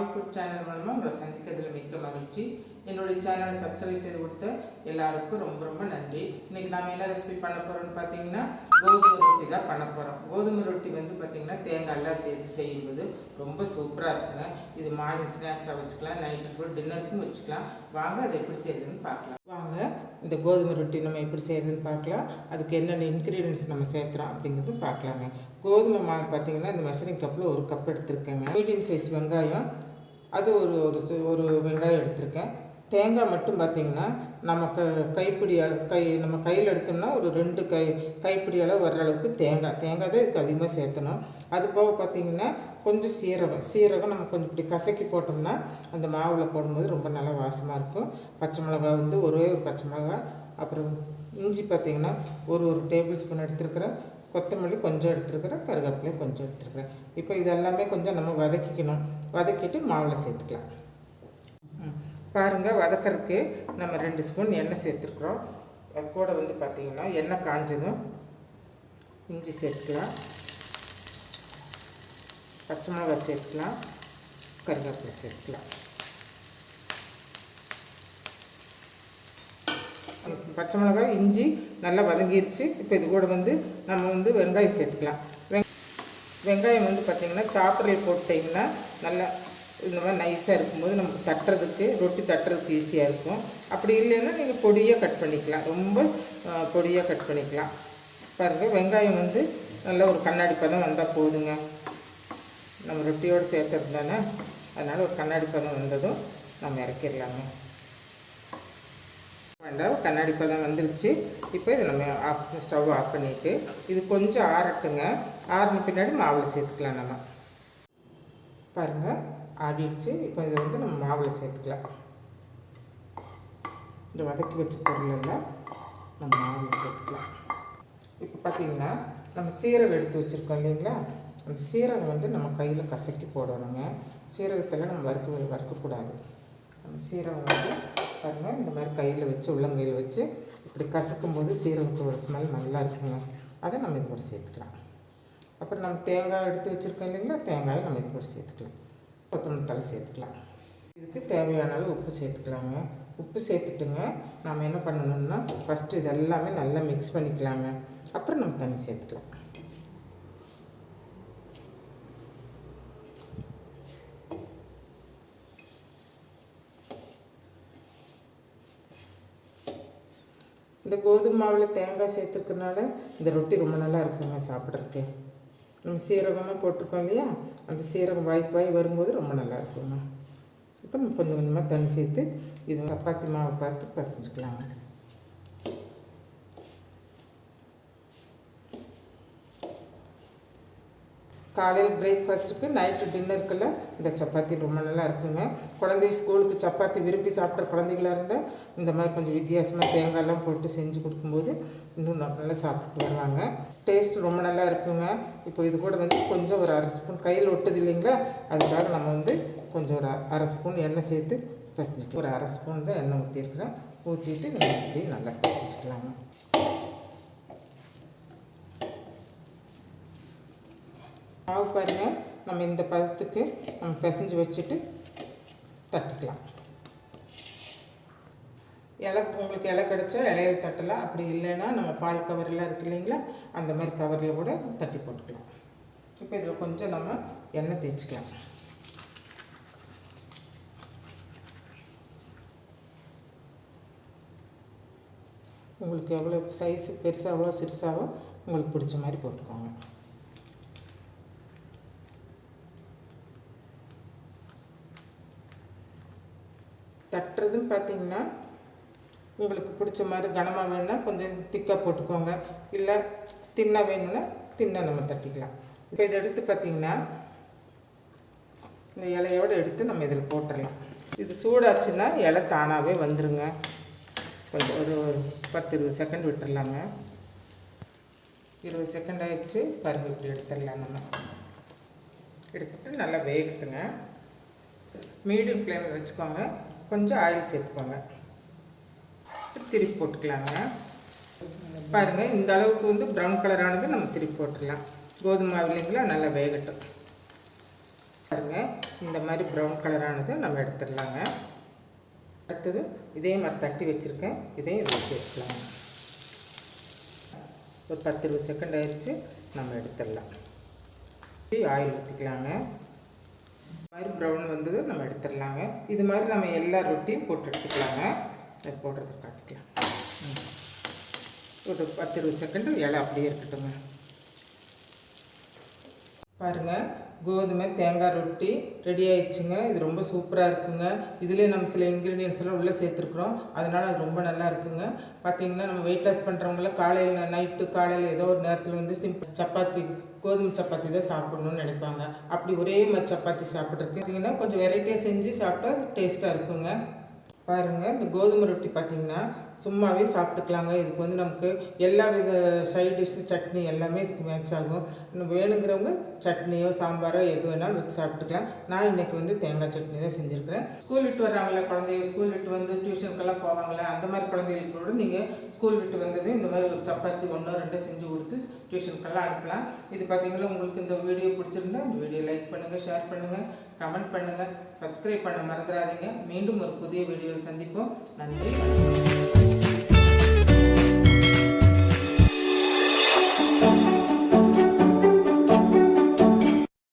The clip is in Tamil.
பாவி சேனல் மூலமாக உங்களை சந்திக்கிறதுல மிக்க மகிழ்ச்சி. என்னுடைய சேனலை சப்ஸ்கிரைப் செய்து கொடுத்த எல்லாருக்கும் ரொம்ப ரொம்ப நன்றி. இன்றைக்கி நாம் என்ன ரெசிபி பண்ண போகிறோம்னு பார்த்தீங்கன்னா கோதுமை ரொட்டி தான் பண்ண போகிறோம் கோதுமை ரொட்டி வந்து பார்த்திங்கன்னா தேங்காய் எல்லாம் சேர்த்து செய்யும்போது ரொம்ப சூப்பராக இருக்குங்க. இது மார்னிங் ஸ்நாக்ஸாக வச்சுக்கலாம் நைட்டு ஃபுல் டின்னருக்கும் வச்சுக்கலாம். வாங்க அதை எப்படி செய்யுதுன்னு பார்க்கலாம். வாங்க இந்த கோதுமை ரொட்டி நம்ம எப்படி செய்யறதுன்னு பார்க்கலாம். அதுக்கு என்னென்ன இன்க்ரீடியன்ஸ் நம்ம சேர்க்குறோம் அப்படிங்கிறது பார்க்கலாங்க. கோதுமை மாவு பார்த்தீங்கன்னா இந்த மெஷரிங் கப்பில் ஒரு கப் எடுத்துருக்கேங்க. மீடியம் சைஸ் வெங்காயம் அது ஒரு ஒரு சு- ஒரு வெங்காயம் எடுத்திருக்கேன். தேங்காய் மட்டும் பார்த்திங்கன்னா நம்ம க கைப்பிடி அளவு கை நம்ம கையில் எடுத்தோம்னா ஒரு ரெண்டு கை கைப்பிடி அளவு வர்ற அளவுக்கு தேங்காய் தேங்காய் தான் இதுக்கு அதிகமாக சேர்த்தணும் அது போக பார்த்தீங்கன்னா கொஞ்சம் சீரகம் சீரகம் நம்ம கொஞ்சம் இப்படி கசக்கி போட்டோம்னா அந்த மாவில் போடும்போது ரொம்ப நல்லா வாசமாக இருக்கும். பச்சை மிளகா வந்து ஒரே ஒரு பச்சை மிளகா அப்புறம் இஞ்சி பார்த்தீங்கன்னா ஒரு ஒரு டேபிள் ஸ்பூன் எடுத்துருக்கிறேன். கொத்தமல்லி கொஞ்சம் எடுத்துருக்கிறேன் கருவேப்பிலை கொஞ்சம் எடுத்துருக்கிறேன். இப்போ இதெல்லாமே கொஞ்சம் நம்ம வதக்கிக்கணும். வதக்கிட்டு மாவில் சேர்த்துக்கலாம். பாருங்கள் பாருங்க வதக்கறதுக்கு நம்ம ரெண்டு ஸ்பூன் எண்ணெய் சேர்த்துருக்குறோம். அது கூட வந்து பார்த்திங்கன்னா எண்ணெய் காஞ்சதும் இஞ்சி சேர்த்துக்கலாம். பச்சை மிளகாய் சேர்த்துக்கலாம். கருவேப்பிலை சேர்த்துக்கலாம். பச்சை மிளகாய் இஞ்சி நல்லா வதங்கிடுச்சு இப்போ இது கூட வந்து நம்ம வந்து வெங்காயம் சேர்த்துக்கலாம். வெங் வெங்காயம் வந்து பார்த்திங்கன்னா சாப்பரில் போட்டிங்கன்னா நல்லா இந்த மாதிரி நைஸாக இருக்கும்போது நமக்கு தட்டுறதுக்கு ரொட்டி தட்டுறதுக்கு ஈஸியாக இருக்கும். அப்படி இல்லைன்னா நீங்கள் பொடியாக கட் பண்ணிக்கலாம். ரொம்ப பொடியாக கட் பண்ணிக்கலாம். பாருங்கள் வெங்காயம் வந்து நல்ல ஒரு கண்ணாடி பதம் வந்தால் போதுங்க. நம்ம ரொட்டியோடு சேர்த்துருந்தானே அதனால் ஒரு கண்ணாடி பதம் வந்ததும் நம்ம இறக்கிடலாங்க. வேண்டாம் கண்ணாடி பதம் வந்துருச்சு. இப்போ இதை நம்ம ஆஃப் ஸ்டவ் ஆஃப் பண்ணிவிட்டு இது கொஞ்சம் ஆறட்டுங்க. ஆறின பின்னாடி மாவில் சேர்த்துக்கலாம் நம்ம. பாருங்கள் ஆடிடுச்சு இப்போ இதை வந்து நம்ம மாவில் சேர்த்துக்கலாம். இந்த வதக்கி வச்ச பொருள் நம்ம மாவில் சேர்த்துக்கலாம். இப்போ பார்த்தீங்கன்னா நம்ம சீரகம் எடுத்து வச்சுருக்கோம் இல்லைங்களா? அந்த சீரகம் வந்து நம்ம கையில் கசக்கி போடணுங்க. சீரகத்தில் நம்ம வறுக்க வறுக்கக்கூடாது. நம்ம சீரகம் வந்து மாதிரி கையில் வச்சு உள்ளங்கையில் வச்சு இப்படி கசக்கும் போது சீரகத்தோட ஸ்மெல் நல்லா இருக்குங்க. அதை நம்ம இது கூட சேர்த்துக்கலாம். அப்புறம் நம்ம தேங்காய் எடுத்து வச்சுருக்கோம் இல்லைங்களா? தேங்காயை நம்ம இது கூட சேர்த்துக்கலாம். கொத்தமல்லி தலை சேர்த்துக்கலாம். இதுக்கு தேவையான அளவு உப்பு சேர்த்துக்கலாங்க. உப்பு சேர்த்துட்டுங்க நாம் என்ன பண்ணணும்னா ஃபஸ்ட்டு இதெல்லாமே நல்லா மிக்ஸ் பண்ணிக்கலாங்க. அப்புறம் நம்ம தண்ணி சேர்த்துக்கலாம். இந்த கோதுமை மாவில் தேங்காய் சேர்த்துருக்கனால இந்த ரொட்டி ரொம்ப நல்லா இருக்குங்க சாப்பிட்றதுக்கு. நம்ம சீரகமாக போட்டிருக்கோம் இல்லையா? அந்த சீரகம் வாய்ப்பாய் வரும்போது ரொம்ப நல்லா இருக்குங்க. இப்போ நம்ம கொஞ்சம் கொஞ்சமாக தண்ணி சேர்த்து இது சப்பாத்தி மாவை பார்த்து பசஞ்சுக்கலாங்க. காலையில் பிரேக்ஃபாஸ்ட்டுக்கு நைட்டு டின்னருக்கெல்லாம் இந்த சப்பாத்தி ரொம்ப நல்லா இருக்குங்க. குழந்தை ஸ்கூலுக்கு சப்பாத்தி விரும்பி சாப்பிட்ற குழந்தைங்களாக இருந்தால் இந்த மாதிரி கொஞ்சம் வித்தியாசமாக தேங்காயெல்லாம் போட்டு செஞ்சு கொடுக்கும்போது இன்னும் நல்லா சாப்பிட்டு வருவாங்க. டேஸ்ட் ரொம்ப நல்லா இருக்குங்க. இப்போ இது கூட வந்து கொஞ்சம் ஒரு அரை ஸ்பூன் கையில் ஒட்டுது இல்லைங்களா? அதுக்காக நம்ம வந்து கொஞ்சம் ஒரு அரை ஸ்பூன் எண்ணெய் சேர்த்து பசஞ்சிட்டு ஒரு அரை ஸ்பூன் தான் எண்ணெய் ஊற்றிருக்கிறேன் ஊற்றிட்டு நம்ம இப்படி நல்லா பசஞ்சிக்கலாங்க. மாவு பாருங்கள் நம்ம இந்த பதத்துக்கு நம்ம பிசைஞ்சு வச்சுட்டு தட்டிக்கலாம். இலை உங்களுக்கு இலை கிடச்சா இலையில தட்டலாம். அப்படி இல்லைன்னா நம்ம பால் கவர்லாம் இருக்கு இல்லைங்களா அந்த மாதிரி கவரில் கூட தட்டி போட்டுக்கலாம். இப்போ இதில் கொஞ்சம் நம்ம எண்ணெய் தேய்ச்சிக்கலாம். உங்களுக்கு எவ்வளோ சைஸ் பெருசாகவோ சிறுசாகவோ உங்களுக்கு பிடிச்ச மாதிரி போட்டுக்கோங்க. தட்டுறதுன்னு பார்த்தீங்கன்னா உங்களுக்கு பிடிச்ச மாதிரி கனமாக வேணும்னா கொஞ்சம் திக்காக போட்டுக்கோங்க. இல்லை தின்னாக வேணும்னா தின்ன நம்ம தட்டிக்கலாம். இப்போ இதை எடுத்து பார்த்தீங்கன்னா இந்த இலையோடு எடுத்து நம்ம இதில் போட்டுடலாம் இது சூடாச்சுன்னா இலை தானாகவே வந்துருங்க. கொஞ்சம் ஒரு பத்து இருபது செகண்ட் விட்டுடலாங்க இருபது செகண்ட் ஆகிடுச்சு பருப்பு இப்படி எடுத்துடலாம் நம்ம. எடுத்துட்டு நல்லா வேகட்டுங்க. மீடியம் ஃப்ளேமில் வச்சுக்கோங்க. கொஞ்சம் ஆயில் சேர்த்துக்கோங்க. திருப்பி போட்டுக்கலாங்க. பாருங்கள் இந்த அளவுக்கு வந்து ப்ரௌன் கலரானது நம்ம திருப்பி போட்டுடலாம். கோதுமை மாவு இல்லைங்களா நல்லா வேகட்டும். பாருங்க இந்த மாதிரி ப்ரௌன் கலரானது நம்ம எடுத்துடலாங்க. அடுத்தது இதே மாதிரி தட்டி வச்சுருக்கேன். இதையும் இதில் சேர்த்துக்கலாங்க. ஒரு பத்து இருபது செகண்ட் ஆயிடுச்சு நம்ம எடுத்துடலாம். ஆயில் ஊற்றிக்கலாங்க மாதிரி ப்ரௌன் வந்தது நம்ம எடுத்துடலாங்க. இது மாதிரி நம்ம எல்லா ரொட்டியும் போட்டு எடுத்துக்கலாங்க. அது போடுறது காட்டிக்கலாம். ம். ஒரு பத்து இருபது செகண்டு இலை அப்படியே இருக்கட்டுங்க பாருங்கள் கோதுமை தேங்காய் ரொட்டி ரெடி ஆயிடுச்சுங்க. இது ரொம்ப சூப்பராக இருக்குங்க. இதுலேயே நம்ம சில இன்க்ரீடியன்ஸ் எல்லாம் உள்ளே சேர்த்துருக்குறோம். அதனால் அது ரொம்ப நல்லா இருக்குங்க. பார்த்தீங்கன்னா நம்ம வெயிட் லாஸ் பண்ணுறவங்கள காலையில் நைட்டு காலையில் ஏதோ ஒரு நேரத்தில் வந்து சிம்பிள் சப்பாத்தி கோதுமை சப்பாத்தி தான் சாப்பிடணும்னு நினைப்பாங்க. அப்படி ஒரே மாதிரி சப்பாத்தி சாப்பிட்றதுக்கு கொஞ்சம் வெரைட்டியாக செஞ்சு சாப்பிட்டா டேஸ்ட்டாக இருக்குங்க. பாருங்கள் இந்த கோதுமை ரொட்டி பார்த்தீங்கன்னா சும்மாவே சாப்பிட்டுக்கலாங்க. இதுக்கு வந்து நமக்கு எல்லா வித சைட் டிஷ்ஷு சட்னி எல்லாமே இதுக்கு மேட்ச் ஆகும். இன்னும் வேணுங்கிறவங்க சட்னியோ சாம்பாரோ எது வேணாலும் வச்சு சாப்பிட்டுக்கலாம். நான் இன்னைக்கு வந்து தேங்காய் சட்னி தான் செஞ்சுருக்கிறேன். ஸ்கூல் விட்டு வர்றாங்களே குழந்தைங்க ஸ்கூல் விட்டு வந்து டியூஷனுக்கெல்லாம் போவாங்களே அந்த மாதிரி குழந்தைகளுக்கு கூட நீங்கள் ஸ்கூல் விட்டு வந்தது இந்த மாதிரி ஒரு சப்பாத்தி ஒன்றோ ரெண்டோ செஞ்சு கொடுத்து டியூஷனுக்கெல்லாம் அனுப்பலாம். இது பார்த்தீங்கன்னா உங்களுக்கு இந்த வீடியோ பிடிச்சிருந்தா இந்த வீடியோ லைக் பண்ணுங்கள் ஷேர் பண்ணுங்கள் கமெண்ட் பண்ணுங்கள் சப்ஸ்கிரைப் பண்ண மறந்துடாதீங்க. மீண்டும் ஒரு புதிய வீடியோவில் சந்திப்போம். நன்றி